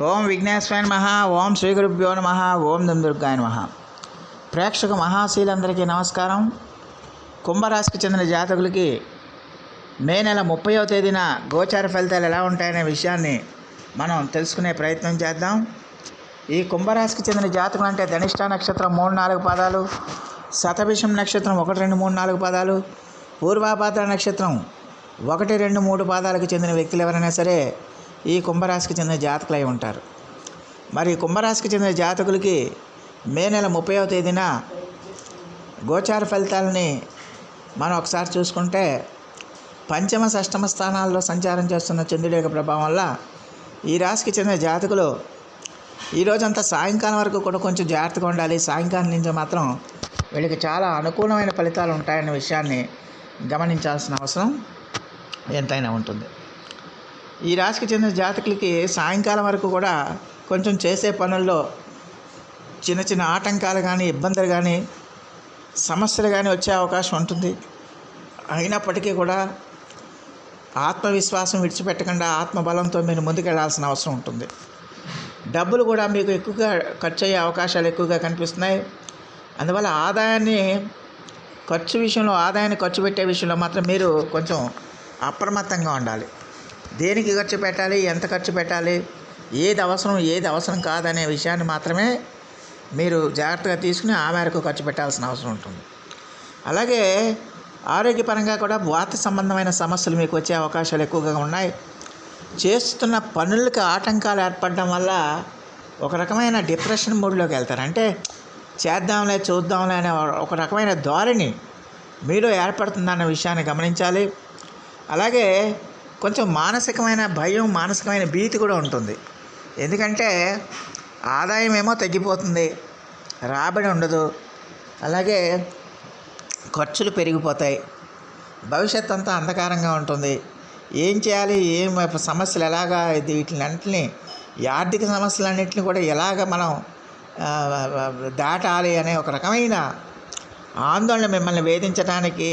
ఓం విఘ్నేశ్వరాయ నమ ఓం శ్రీగురుభ్యో నమ ఓం దుర్గాయ నమ. ప్రేక్షక మహాశీలందరికీ నమస్కారం. కుంభరాశికి చెందిన జాతకులకి మే నెల ముప్పైవ తేదీన గోచార ఫలితాలు ఎలా ఉంటాయనే విషయాన్ని మనం తెలుసుకునే ప్రయత్నం చేద్దాం. ఈ కుంభరాశికి చెందిన జాతకులు అంటే ధనిష్ట నక్షత్రం మూడు నాలుగు పాదాలు శతభిషం నక్షత్రం ఒకటి రెండు మూడు నాలుగు పాదాలు పూర్వాపాత్ర నక్షత్రం ఒకటి రెండు మూడు పాదాలకు చెందిన వ్యక్తులు ఎవరైనా సరే ఈ కుంభరాశికి చెందిన జాతకులు అయి ఉంటారు. మరి కుంభరాశికి చెందిన జాతకులకి మే నెల ముప్పైవ తేదీన గోచార ఫలితాలని మనం ఒకసారి చూసుకుంటే పంచమ షష్టమ స్థానాల్లో సంచారం చేస్తున్న చంద్రుడి యొక్క ప్రభావం వల్ల ఈ రాశికి చెందిన జాతకులు ఈ రోజంతా సాయంకాలం వరకు కూడా కొంచెం జాగ్రత్తగా ఉండాలి. సాయంకాలం నుంచి మాత్రం వీళ్ళకి చాలా అనుకూలమైన ఫలితాలు ఉంటాయన్న విషయాన్ని గమనించాల్సిన అవసరం ఎంతైనా ఉంటుంది. ఈ రాశికి చెందిన జాతకులకి సాయంకాలం వరకు కూడా కొంచెం చేసే పనుల్లో చిన్న చిన్న ఆటంకాలు కానీ ఇబ్బందులు కానీ సమస్యలు కానీ వచ్చే అవకాశం ఉంటుంది. అయినప్పటికీ కూడా ఆత్మవిశ్వాసం విడిచిపెట్టకుండా ఆత్మబలంతో మీరు ముందుకెళ్ళాల్సిన అవసరం ఉంటుంది. డబ్బులు కూడా మీకు ఎక్కువగా ఖర్చు అయ్యే అవకాశాలు ఎక్కువగా కనిపిస్తున్నాయి. అందువల్ల ఆదాయాన్ని ఖర్చు విషయంలో ఆదాయాన్ని ఖర్చు పెట్టే విషయంలో మాత్రం మీరు కొంచెం అప్రమత్తంగా ఉండాలి. దేనికి ఖర్చు పెట్టాలి? ఎంత ఖర్చు పెట్టాలి? ఏది అవసరం ఏది అవసరం కాదనే విషయాన్ని మాత్రమే మీరు జాగ్రత్తగా తీసుకుని ఆ మేరకు ఖర్చు పెట్టాల్సిన అవసరం ఉంటుంది. అలాగే ఆరోగ్యపరంగా కూడా వాత సంబంధమైన సమస్యలు మీకు వచ్చే అవకాశాలు ఎక్కువగా ఉన్నాయి. చేస్తున్న పనులకు ఆటంకాలు ఏర్పడడం వల్ల ఒక రకమైన డిప్రెషన్ మూడ్లోకి వెళ్తారు. అంటే చేద్దాంలే చూద్దాంలే అనే ఒక రకమైన ధోరణి మీలో ఏర్పడుతుందన్న విషయాన్ని గమనించాలి. అలాగే కొంచెం మానసికమైన భయం మానసికమైన భీతి కూడా ఉంటుంది. ఎందుకంటే ఆదాయం ఏమో తగ్గిపోతుంది రాబడి ఉండదు అలాగే ఖర్చులు పెరిగిపోతాయి భవిష్యత్ అంతా అంధకారంగా ఉంటుంది. ఏం చేయాలి ఏం సమస్యలు ఎలాగా ఇది వీటిలన్నింటినీ ఈ ఆర్థిక సమస్యలన్నింటినీ కూడా ఎలాగ మనం దాటాలి అనే ఒక రకమైన ఆందోళన మిమ్మల్ని వేధించడానికి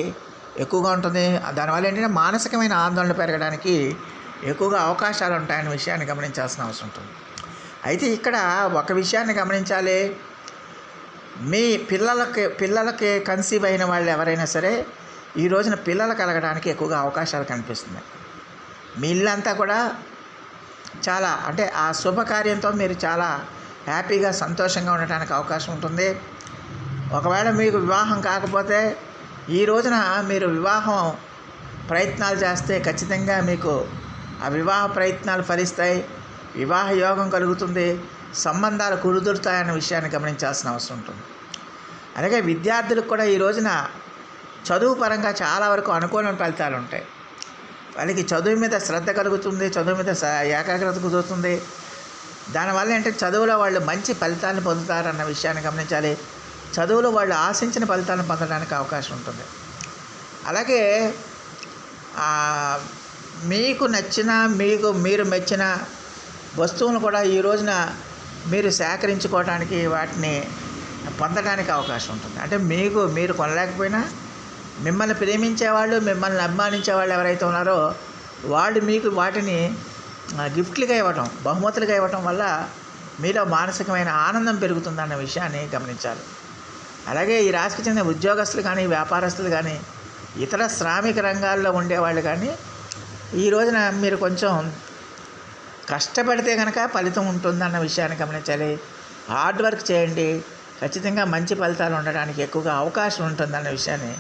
ఎక్కువగా ఉంటుంది. దానివల్ల ఏంటంటే మానసికమైన ఆందోళన పెరగడానికి ఎక్కువగా అవకాశాలు ఉంటాయనే విషయాన్ని గమనించాల్సిన అవసరం ఉంటుంది. అయితే ఇక్కడ ఒక విషయాన్ని గమనించాలి. మీ పిల్లలకి పిల్లలకి కన్సీవ్ అయిన వాళ్ళు ఎవరైనా సరే ఈ రోజున పిల్లలు కలగడానికి ఎక్కువగా అవకాశాలు కనిపిస్తున్నాయి. మీ ఇల్లంతా కూడా చాలా అంటే ఆ శుభకార్యంతో మీరు చాలా హ్యాపీగా సంతోషంగా ఉండటానికి అవకాశం ఉంటుంది. ఒకవేళ మీకు వివాహం కాకపోతే ఈ రోజున మీరు వివాహం ప్రయత్నాలు చేస్తే ఖచ్చితంగా మీకు ఆ వివాహ ప్రయత్నాలు ఫలిస్తాయి. వివాహ యోగం కలుగుతుంది. సంబంధాలు కుదురుతాయన్న విషయాన్ని గమనించాల్సిన అవసరం ఉంటుంది. అలాగే విద్యార్థులకు కూడా ఈ రోజున చదువు పరంగా చాలా వరకు అనుకూల ఫలితాలు ఉంటాయి. వాళ్ళకి చదువు మీద శ్రద్ధ కలుగుతుంది చదువు మీద ఏకాగ్రత కుదురుతుంది. దానివల్ల ఏంటంటే చదువులో వాళ్ళు మంచి ఫలితాలను పొందుతారన్న విషయాన్ని గమనించాలి. చదువులో వాళ్ళు ఆశించిన ఫలితాలను పొందడానికి అవకాశం ఉంటుంది. అలాగే మీకు నచ్చిన మీకు మీరు మెచ్చిన వస్తువులను కూడా ఈ రోజున మీరు సేకరించుకోవడానికి వాటిని పొందడానికి అవకాశం ఉంటుంది. అంటే మీకు మీరు కొనలేకపోయినా మిమ్మల్ని ప్రేమించేవాళ్ళు మిమ్మల్ని అభిమానించే వాళ్ళు ఎవరైతే ఉన్నారో వాళ్ళు మీకు వాటిని గిఫ్ట్లుగా ఇవ్వటం బహుమతులుగా ఇవ్వటం వల్ల మీలో మానసికమైన ఆనందం పెరుగుతుందన్న విషయాన్ని గమనించాలి. అలాగే ఈ రాశికి చెందిన ఉద్యోగస్తులు కానీ వ్యాపారస్తులు కానీ ఇతర శ్రామిక రంగాల్లో ఉండేవాళ్ళు కానీ ఈ రోజున మీరు కొంచెం కష్టపడితే కనుక ఫలితం ఉంటుందన్న విషయాన్ని గమనించాలి. హార్డ్ వర్క్ చేయండి. ఖచ్చితంగా మంచి ఫలితాలు ఉండడానికి ఎక్కువగా అవకాశం ఉంటుందన్న విషయాన్ని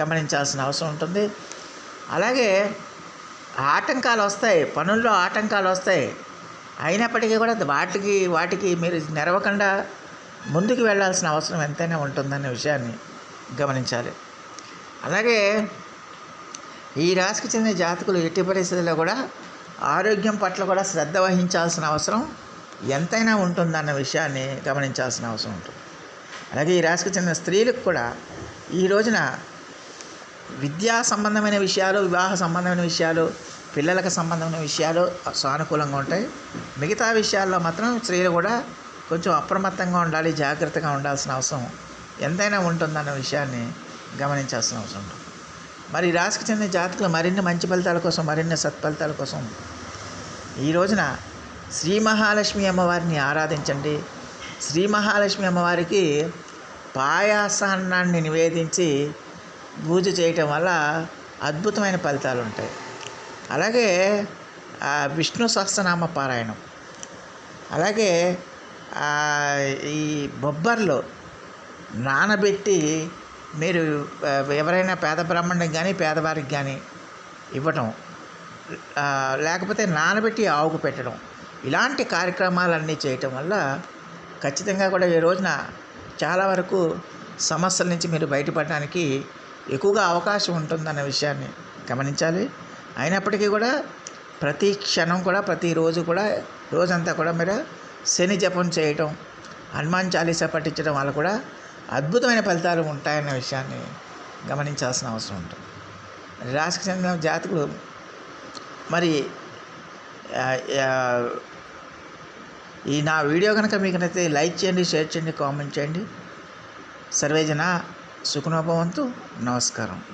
గమనించాల్సిన అవసరం ఉంటుంది. అలాగే ఆటంకాలు వస్తాయి. పనుల్లో ఆటంకాలు వస్తాయి. అయినప్పటికీ కూడా వాటికి వాటికి మీరు నెరవకుండా ముందుకు వెళ్ళాల్సిన అవసరం ఎంతైనా ఉంటుందన్న విషయాన్ని గమనించాలి. అలాగే ఈ రాశికి చెందిన జాతకులు ఎట్టి పరిస్థితుల్లో కూడా ఆరోగ్యం పట్ల కూడా శ్రద్ధ వహించాల్సిన అవసరం ఎంతైనా ఉంటుందన్న విషయాన్ని గమనించాల్సిన అవసరం ఉంటుంది. అలాగే ఈ రాశికి చెందిన స్త్రీలకు కూడా ఈ రోజున విద్యా సంబంధమైన విషయాలు వివాహ సంబంధమైన విషయాలు పిల్లలకు సంబంధమైన విషయాలు సానుకూలంగా ఉంటాయి. మిగతా విషయాల్లో మాత్రం స్త్రీలు కూడా కొంచెం అప్రమత్తంగా ఉండాలి జాగ్రత్తగా ఉండాల్సిన అవసరం. ఎంతైనా ఉంటుందన్న విషయాన్ని గమనించాల్సిన అవసరం ఉంటుంది. మరి రాశికి చెందిన జాతకులు మరిన్ని మంచి ఫలితాల కోసం మరిన్ని సత్ఫలితాల కోసం ఈ రోజున శ్రీ మహాలక్ష్మి అమ్మవారిని ఆరాధించండి. శ్రీ మహాలక్ష్మి అమ్మవారికి పాయాసాన్నాన్ని నివేదించి పూజ చేయటం వల్ల అద్భుతమైన ఫలితాలు ఉంటాయి. అలాగే విష్ణు సహస్రనామ పారాయణం. అలాగే ఈ బొబ్బర్లు నానబెట్టి మీరు ఎవరైనా పేద బ్రాహ్మణునికి కానీ పేదవారికి కానీ ఇవ్వటం లేకపోతే నానబెట్టి ఆవుకు పెట్టడం ఇలాంటి కార్యక్రమాలన్నీ చేయటం వల్ల ఖచ్చితంగా కూడా ఈ రోజున చాలా వరకు సమస్యల నుంచి మీరు బయటపడడానికి ఎక్కువగా అవకాశం ఉంటుందన్న విషయాన్ని గమనించాలి. అయినప్పటికీ కూడా ప్రతి క్షణం కూడా ప్రతిరోజు కూడా రోజంతా కూడా మీరు శని జపం చేయటం హనుమాన్ చాలీసా పఠించడం వల్ల కూడా అద్భుతమైన ఫలితాలు ఉంటాయన్న విషయాన్ని గమనించాల్సిన అవసరం ఉంటుంది. రాశికి చెందిన జాతకులు మరి ఈ నా వీడియో కనుక మీకు నచ్చితే లైక్ చేయండి షేర్ చేయండి కామెంట్ చేయండి. సర్వేజన సుఖనోభవంతు నమస్కారం.